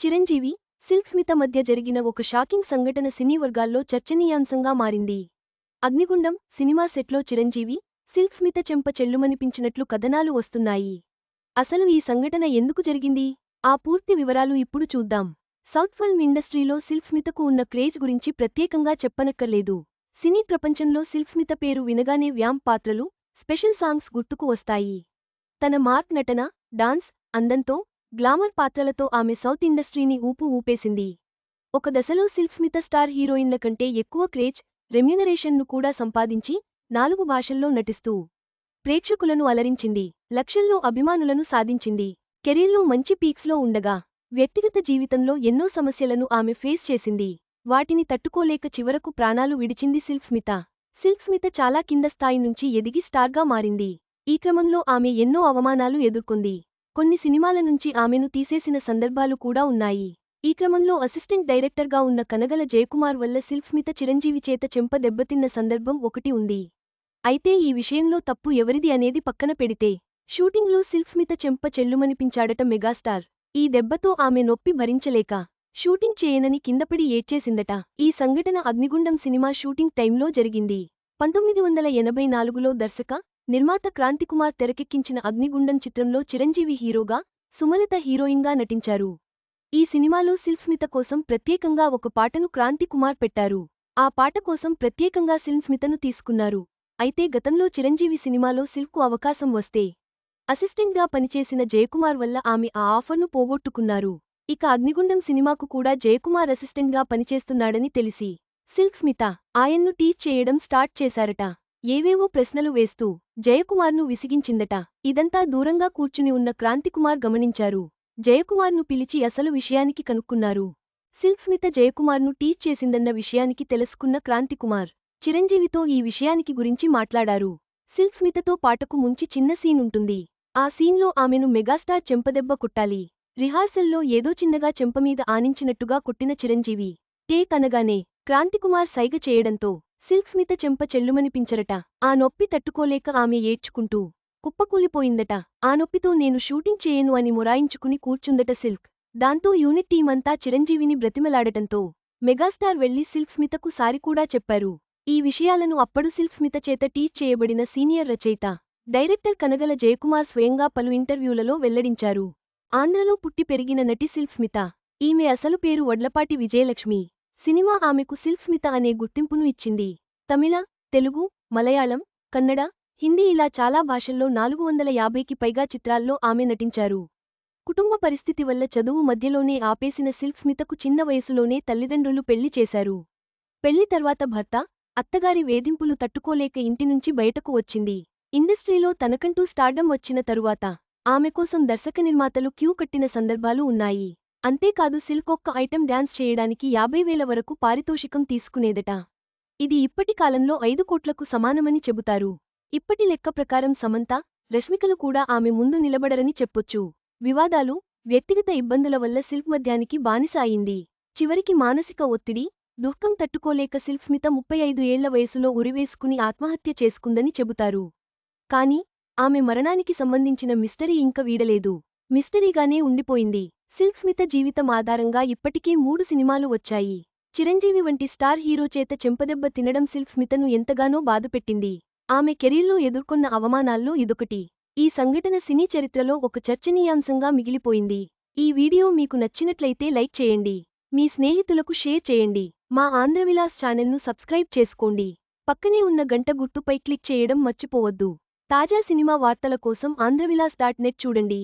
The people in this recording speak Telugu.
చిరంజీవి సిల్క్ స్మిత మధ్య జరిగిన ఒక షాకింగ్ సంఘటన సినీ వర్గాల్లో చర్చనీయాంశంగా మారింది. అగ్నిగుండం సినిమా సెట్లో చిరంజీవి సిల్క్ స్మిత చెంప చెల్లుమనిపించినట్లు కథనాలు వస్తున్నాయి. అసలు ఈ సంఘటన ఎందుకు జరిగింది? ఆ పూర్తి వివరాలు ఇప్పుడు చూద్దాం. సౌత్ ఫిల్మ్ ఇండస్ట్రీలో సిల్క్ స్మితకు ఉన్న క్రేజ్ గురించి ప్రత్యేకంగా చెప్పనక్కర్లేదు. సినీ ప్రపంచంలో సిల్క్ స్మిత పేరు వినగానే వ్యాంప్ పాత్రలు స్పెషల్ సాంగ్స్ గుర్తుకు వస్తాయి. తన మార్క్ నటన డాన్స్ అందంతో గ్లామర్ పాత్రలతో ఆమె సౌత్ ఇండస్ట్రీని ఊపు ఊపేసింది. ఒక దశలో సిల్క్ స్మిత స్టార్ హీరోయిన్ల కంటే ఎక్కువ క్రేజ్ రెమ్యునరేషన్ను కూడా సంపాదించి నాలుగు భాషల్లో నటిస్తూ ప్రేక్షకులను అలరించింది లక్షల్లో అభిమానులను సాధించింది. కెరీర్లో మంచి పీక్స్లో ఉండగా వ్యక్తిగత జీవితంలో ఎన్నో సమస్యలను ఆమె ఫేస్ చేసింది. వాటిని తట్టుకోలేక చివరకు ప్రాణాలు విడిచింది సిల్క్స్మిత స్మిత. సిల్క్ స్మిత చాలా కింద స్థాయి నుంచి ఎదిగి స్టార్గా మారింది. ఈ క్రమంలో ఆమె ఎన్నో అవమానాలు ఎదుర్కొంది. కొన్ని సినిమాల నుంచి ఆమెను తీసేసిన సందర్భాలు కూడా ఉన్నాయి. ఈ క్రమంలో అసిస్టెంట్ డైరెక్టర్గా ఉన్న కనగల జయకుమార్ వల్ల సిల్క్స్మిత చిరంజీవి చేత చెంప దెబ్బతిన్న సందర్భం ఒకటి ఉంది. అయితే ఈ విషయంలో తప్పు ఎవరిది అనేది పక్కన పెడితే షూటింగ్లో సిల్క్స్మిత చెంప చెల్లుమనిపించాడట మెగాస్టార్. ఈ దెబ్బతో ఆమె నొప్పి భరించలేక షూటింగ్ చేయనని కిందపడి ఏడ్చేసిందట. ఈ సంఘటన అగ్నిగుండం సినిమా షూటింగ్ టైంలో జరిగింది. పంతొమ్మిది వందల ఎనభై నాలుగులో దర్శక నిర్మాత క్రాంతికుమార్ తెరకెక్కించిన అగ్నిగుండం చిత్రంలో చిరంజీవి హీరోగా సుమలత హీరోయిన్గా నటించారు. ఈ సినిమాలో సిల్క్ స్మిత కోసం ప్రత్యేకంగా ఒక పాటను క్రాంతికుమార్ పెట్టారు. ఆ పాట కోసం ప్రత్యేకంగా సిల్క్ స్మితను తీసుకున్నారు. అయితే గతంలో చిరంజీవి సినిమాలో సిల్క్కు అవకాశం వస్తే అసిస్టెంట్గా పనిచేసిన జయకుమార్ వల్ల ఆమె ఆ ఆఫర్ను పోగొట్టుకున్నారు. ఇక అగ్నిగుండం సినిమాకు కూడా జయకుమార్ అసిస్టెంట్గా పనిచేస్తున్నాడని తెలిసి సిల్క్ స్మిత ఆయన్ను టీచ్ చేయడం స్టార్ట్ చేశారట. ఏవేవో ప్రశ్నలు వేస్తూ జయకుమార్ను విసిగించిందట. ఇదంతా దూరంగా కూర్చుని ఉన్న క్రాంతికుమార్ గమనించారు. జయకుమార్ను పిలిచి అసలు విషయానికి కనుక్కున్నారు. సిల్క్ స్మిత జయకుమార్ను టీచ్ చేసిందన్న విషయానికి తెలుసుకున్న క్రాంతికుమార్ చిరంజీవితో ఈ విషయానికి గురించి మాట్లాడారు. సిల్క్ స్మితతో పాటకు ముంచి చిన్న సీన్ ఉంటుంది ఆ సీన్లో ఆమెను మెగాస్టార్ చెంపదెబ్బ కుట్టాలి. రిహార్సల్లో ఏదో చిన్నగా చెంపమీద ఆనించినట్టుగా కుట్టిన చిరంజీవి. టేక్ అనగానే క్రాంతికుమార్ సైగ చేయడంతో సిల్క్ స్మిత చెంప చెల్లుమనిపించరట. ఆ నొప్పి తట్టుకోలేక ఆమె ఏడ్చుకుంటూ కుప్పకూలిపోయిందట. ఆ నొప్పితో నేను షూటింగ్ చేయను అని మొరాయించుకుని కూర్చుందట సిల్క్. దాంతో యూనిట్ టీమంతా చిరంజీవిని బ్రతిమలాడటంతో మెగాస్టార్ వెళ్ళి సిల్క్ స్మితకు సారి కూడా చెప్పారు. ఈ విషయాలను అప్పుడు సిల్క్ స్మిత చేత టీచ్ చేయబడిన సీనియర్ రచయిత డైరెక్టర్ కనగల జయకుమార్ స్వయంగా పలు ఇంటర్వ్యూలలో వెల్లడించారు. ఆంధ్రలో పుట్టి పెరిగిన నటి సిల్క్ స్మిత ఈమె అసలు పేరు వడ్లపాటి విజయలక్ష్మి. సినిమా ఆమెకు సిల్క్ స్మిత అనే గుర్తింపును ఇచ్చింది. తమిళ తెలుగు మలయాళం కన్నడ హిందీ ఇలా చాలా భాషల్లో నాలుగు వందల యాభైకి పైగా చిత్రాల్లో ఆమె నటించారు. కుటుంబ పరిస్థితి వల్ల చదువు మధ్యలోనే ఆపేసిన సిల్క్ స్మితకు చిన్న వయసులోనే తల్లిదండ్రులు పెళ్ళి చేశారు. పెళ్ళి తర్వాత భర్త అత్తగారి వేధింపులు తట్టుకోలేక ఇంటినుంచి బయటకు వచ్చింది. ఇండస్ట్రీలో తనకంటూ స్టార్డం వచ్చిన తరువాత ఆమె కోసం దర్శక నిర్మాతలు క్యూ కట్టిన సందర్భాలు ఉన్నాయి. అంతేకాదు సిల్క్ ఒక్క ఐటెం డాన్స్ చేయడానికి యాభై వేల వరకు పారితోషికం తీసుకునేదట. ఇది ఇప్పటి కాలంలో ఐదు కోట్లకు సమానమని చెబుతారు. ఇప్పటి లెక్క ప్రకారం సమంత రష్మికలు కూడా ఆమె ముందు నిలబడరని చెప్పొచ్చు. వివాదాలు వ్యక్తిగత ఇబ్బందుల వల్ల సిల్క్ మధ్యానికి బానిస అయింది. చివరికి మానసిక ఒత్తిడి దుఃఖం తట్టుకోలేక సిల్క్ స్మిత ముప్పై ఐదు ఏళ్ళ వయసులో ఉరివేసుకుని ఆత్మహత్య చేసుకుందని చెబుతారు. కాని ఆమె మరణానికి సంబంధించిన మిస్టరీ ఇంక వీడలేదు. మిస్టరీగానే ఉండిపోయింది. స్మిత జీవితం ఆధారంగా ఇప్పటికే మూడు సినిమాలు వచ్చాయి. చిరంజీవి వంటి స్టార్ హీరో చేత చెంపదెబ్బ తినడం సిల్క్ స్మితను ఎంతగానో బాధపెట్టింది. ఆమె కెరీర్లో ఎదుర్కొన్న అవమానాల్లో ఇదొకటి. ఈ సంఘటన సినీ చరిత్రలో ఒక చర్చనీయాంశంగా మిగిలిపోయింది. ఈ వీడియో మీకు నచ్చినట్లయితే లైక్ చేయండి. మీ స్నేహితులకు షేర్ చేయండి. మా ఆంధ్రవిలాస్ ఛానల్ను సబ్స్క్రైబ్ చేసుకోండి. పక్కనే ఉన్న గంట గుర్తుపై క్లిక్ చేయడం మర్చిపోవద్దు. తాజా సినిమా వార్తల కోసం ఆంధ్రవిలాస్ డాట్ నెట్ చూడండి.